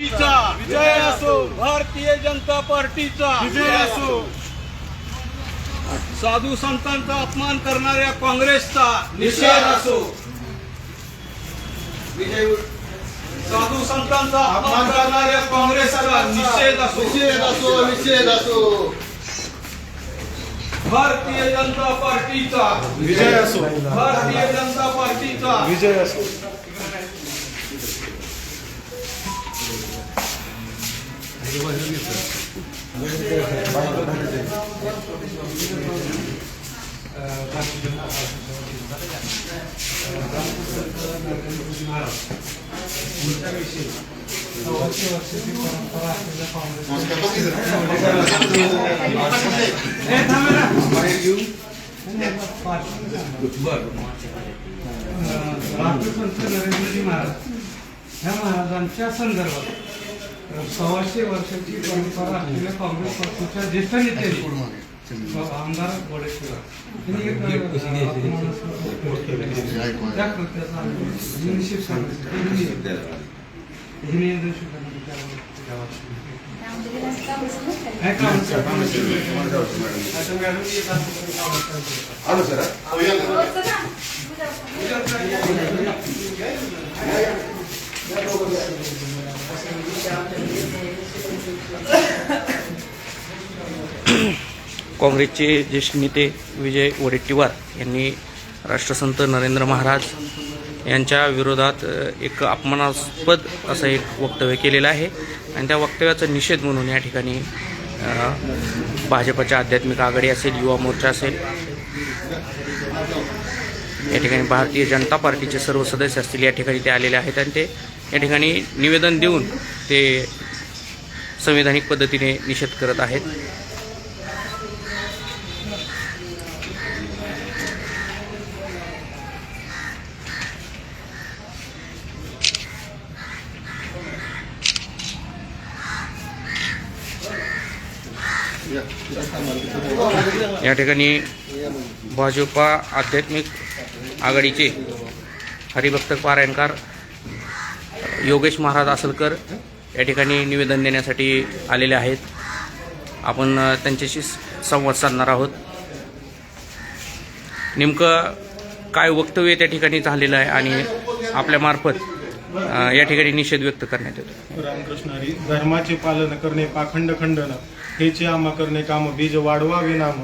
विजय असो. भारतीय जनता पार्टीचा. विजय असो. साधू संतांचा अपमान करणाऱ्या काँग्रेसचा. निषेध असो. साधू संतांचा अपमान करणाऱ्या काँग्रेसचा निषेध असो. निषेध असो निषेध असो. भारतीय जनता पार्टीचा. विजय असो. भारतीय जनता पार्टीचा. विजय असो. राष्ट्रसंत नरेंद्रजी महाराज ह्या महाराजांच्या संदर्भात सव्वाशे वर्षाची परंपरा असलेल्या काँग्रेस पक्षाच्या ज्येष्ठ नेत्यांनी आमदार गोडेश्वर यांनी एक अपमानास्पद केलं. त्या कृत्याचा आम्ही निषेध करण्यासाठी हे निवेदन स्वीकारण्यासाठी त्यावर आहे का आमचं? आता मॅडम येतात. आलो सर काँग्रेसचे ज्येष्ठ नेते विजय वडेट्टीवार यांनी राष्ट्रसंत नरेंद्र महाराज यांच्या विरोधात एक अपमानास्पद असं एक वक्तव्य केलेलं आहे. आणि त्या वक्तव्याचा निषेध म्हणून या ठिकाणी भाजपच्या आध्यात्मिक आघाडी असेल युवा मोर्चा असेल या ठिकाणी भारतीय जनता पार्टीचे सर्व सदस्य असतील या ठिकाणी ते आलेले आहेत. आणि ते या ठिकाणी निवेदन देऊन ते संविधानिक पद्धतीने निषेध करत आहेत. या ठिकाणी भाजपा आध्यात्मिक आघाडीचे हरिभक्त पारायणकार योगेश महाराज असलकर या ठिकाणी निवेदन देण्यासाठी आलेले आहेत. आपण त्यांच्याशी स- संवाद साधणार आहोत. नेमकं काय वक्तव्य त्या ठिकाणी झालेलं आहे आणि आपल्यामार्फत या ठिकाणी निषेध व्यक्त करण्यात येतो. रामकृष्ण हरी धर्माचे पालन करणे पाखंड खंडन हेचे आमा करणे काम बीज वाढवावे नाम.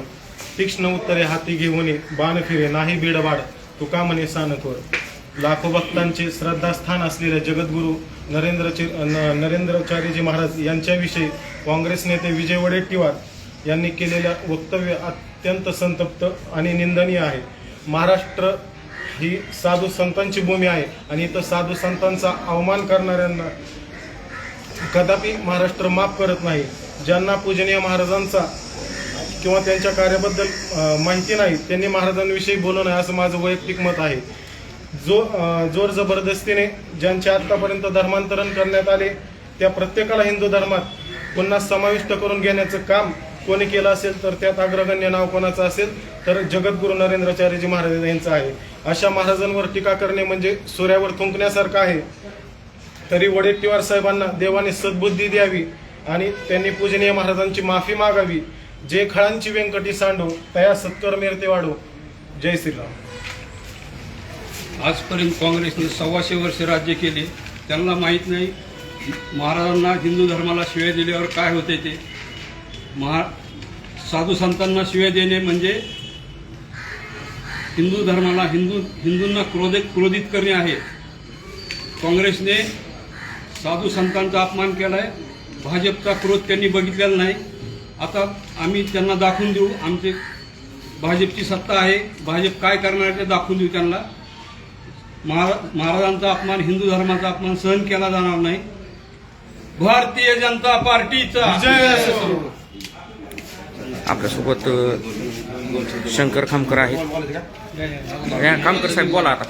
तीक्ष्ण उत्तरे हाती घेऊन बाण फिरे नाही बीड वाढ. तुका म्हणे सानकोर लाखो भक्तांचे श्रद्धास्थान असलेले जगद्गुरू नरेंद्र नरेंद्रचार्यजी महाराज यांच्याविषयी काँग्रेस नेते विजय वडेट्टीवार यांनी केलेल्या वक्तव्य अत्यंत संतप्त आणि निंदनीय आहे. महाराष्ट्र ही साधू संतांची भूमी आहे. आणि इथं साधू संतांचा अवमान करणाऱ्यांना कदापि महाराष्ट्र माफ करत नाही. ज्यांना पूजनीय महाराजांचा किंवा त्यांच्या कार्याबद्दल माहिती नाही त्यांनी महाराजांविषयी बोलू नये असं माझं वैयक्तिक मत आहे. जो जोर जबरदस्तीने ज्यांचे आत्तापर्यंत धर्मांतरण करण्यात आले त्या प्रत्येकाला हिंदू धर्मात पुन्हा समाविष्ट करून घेण्याचं काम कोणी केलं असेल तर त्यात अग्रगण्य नाव कोणाचं असेल तर जगद्गुरु नरेंद्राचार्यजी महाराज यांचं आहे. अशा महाराजांवर टीका करणे म्हणजे सूर्यावर थुंकण्यासारखं आहे. तरी वडेट्टीवार साहेबांना देवाने सद्बुद्धी द्यावी आणि त्यांनी पूजनीय महाराजांची माफी मागावी. जे खळांची व्यंकटी सांडो तया सत्कर मेरते वाढो. जय श्रीराम. आजपर्यंत काँग्रेसने सव्वाशे वर्ष राज्य केले. त्यांना माहीत नाही महाराजांना हिंदू धर्माला शिव्या दिल्यावर काय होते ते. महा साधू संतांना शिव्या देणे म्हणजे हिंदू धर्माला हिंदू हिंदूंना क्रोधित क्रोधित करणे आहे. काँग्रेसने साधू संतांचा अपमान केला आहे भाजपचा क्रोध त्यांनी बघितलेला नाही. आता आम्ही त्यांना दाखवून देऊ. आमचे भाजपची सत्ता आहे. भाजप काय करणार आहे ते दाखवून देऊ त्यांना. महारा- महाराजांचा अपमान हिंदू धर्माचा अपमान सहन केला जाणार नाही. भारतीय जनता पार्टीचा. आपल्यासोबत शंकर खामकर आहेत. या, खामकर साहेब बोला आता.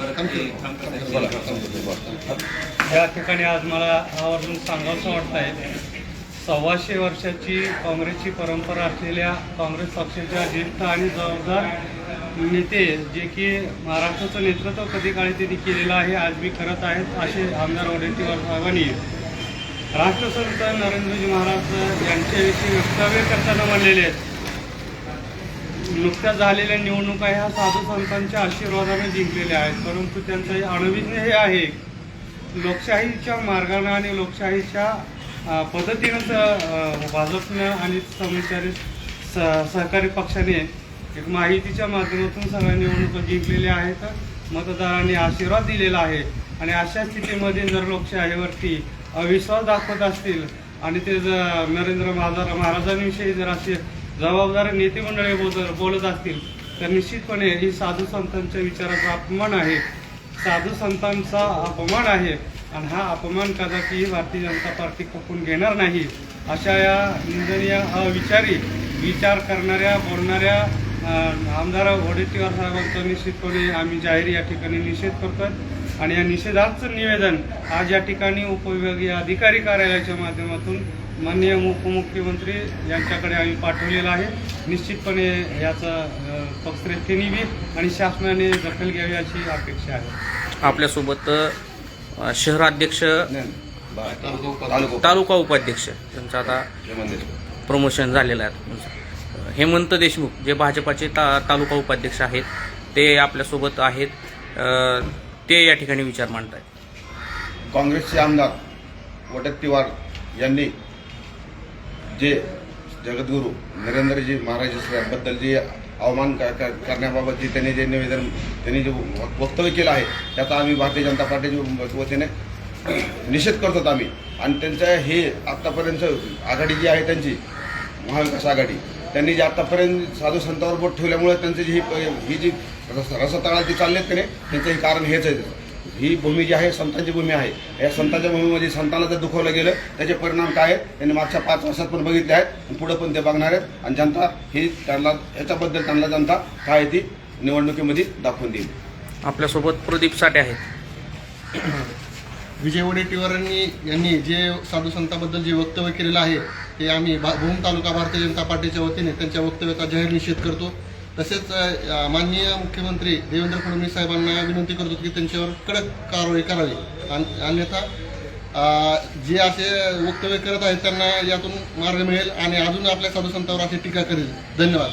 या ठिकाणी आज मला आवर्जून सांगावंसं वाटत आहे सव्वाशे वर्षाची काँग्रेसची परंपरा असलेल्या काँग्रेस पक्षाच्या ज्येष्ठ आणि जबाबदार नेते जे की महाराष्ट्राचं नेतृत्व कधी काळी त्यांनी केलेलं आहे आज मी करत आहेत असे आमदार वडेट्टीवार साहेबांनी. राष्ट्रसंत नरेंद्रजी महाराज यांच्याविषयी वक्तव्य करताना म्हणलेले आहेत नुकत्याच झालेल्या निवडणुका ह्या साधू संतांच्या आशीर्वादाने जिंकलेल्या आहेत. परंतु त्यांचं हे अणविज्ञ हे आहे लोकशाहीच्या मार्गानं आणि लोकशाहीच्या पद्धतीनं भाजपनं आणि समचारी स सहकारी पक्षाने एक माहितीच्या माध्यमातून सगळ्या निवडणुका जिंकलेल्या आहेत. मतदारांनी आशीर्वाद दिलेला आहे. आणि अशा स्थितीमध्ये जर लोकशाहीवरती अविश्वास दाखवत असतील आणि ते जर नरेंद्र महाराजांविषयी जर असे जबाबदार नेतेमंडळी बोल- बोलत असतील तर निश्चितपणे ही साधू संतांच्या विचाराचा अपमान आहे. साधू संतांचा अपमान आहे आणि हा अपमान कदाचित भारतीय जनता पार्टी खपून घेणार नाही. अशा या निंदनीय अविचारी विचार करणाऱ्या बोलणाऱ्या आमदार वडेट्टीवार साहेबांचा निश्चितपणे आम्ही जाहीर या ठिकाणी निषेध करतोय. आणि या निषेधाचं निवेदन आज या ठिकाणी उपविभागीय अधिकारी कार्यालयाच्या माध्यमातून माननीय उपमुख्यमंत्री यांच्याकडे आम्ही पाठवलेलं आहे. निश्चितपणे याचा पक्षश्रेष्ठींनी बी आणि शासनाने दखल घ्यावी अशी अपेक्षा आहे. आपल्यासोबत शहराध्यक्ष तालुका तालुका उपाध्यक्ष त्यांचं आता प्रमोशन झालेलं आहे. हेमंत देशमुख जे भाजपाचे ता तालुका उपाध्यक्ष आहेत ते आपल्यासोबत आहेत. ते या ठिकाणी विचार मांडत आहेत काँग्रेसचे आमदार वटक्तीवार यांनी जे जगद्गुरू नरेंद्रजी महाराज महाराजांबद्दल जे अवमान करण्याबाबत जे त्यांनी जे निवेदन त्यांनी जे वक्तव्य केलं आहे त्याचा आम्ही भारतीय जनता पार्टीच्या वतीने निषेध करतो आम्ही. आणि त्यांचं हे आत्तापर्यंत आघाडी जी आहे त्यांची महाविकास आघाडी त्यांनी जे आत्तापर्यंत साधू संतावर बोट ठेवल्यामुळे त्यांचे जी ही ही जी रस रसतळा जी चाललेत की नाही त्यांचं हे कारण हेच आहे. ही भूमी जी आहे संतांची भूमी आहे. या संतांच्या भूमीमध्ये संतांना जर दुखवलं गेलं त्याचे परिणाम काय आहेत? त्यांनी मागच्या पाच वर्षात पण बघितले आहेत. पुढं पण ते बघणार आहेत. आणि जनता ही त्यांना याच्याबद्दल त्यांना जनता काय ती निवडणुकीमध्ये दाखवून देईल. आपल्यासोबत प्रदीप साठे आहेत. विजय वडेट्टीवार यांनी यांनी जे साधू संतांबद्दल जे वक्तव्य केलेलं आहे ते आम्ही भा- भूम तालुका भारतीय जनता पार्टीच्या वतीने त्यांच्या वक्तव्याचा जाहीर निषेध करतो. तसेच माननीय मुख्यमंत्री देवेंद्र फडणवीस साहेबांना विनंती करतो की त्यांच्यावर कडक कारवाई करावी. अन- अन्यथा जे असे वक्तव्य करत आहेत त्यांना यातून मार्ग मिळेल आणि अजून आपल्या साधू संतांवर अशी टीका करेल. धन्यवाद.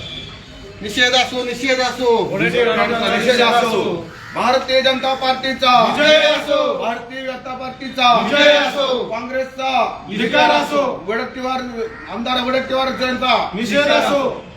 निषेध असो निषेध असो. निषेध असो भारतीय जनता पार्टीचा. विजय असो. भारतीय जनता पार्टीचा. विजय असो. काँग्रेसचा. धिक्कार असो. वडट्टीवार आमदार वडट्टीवार जनता निषेध असो.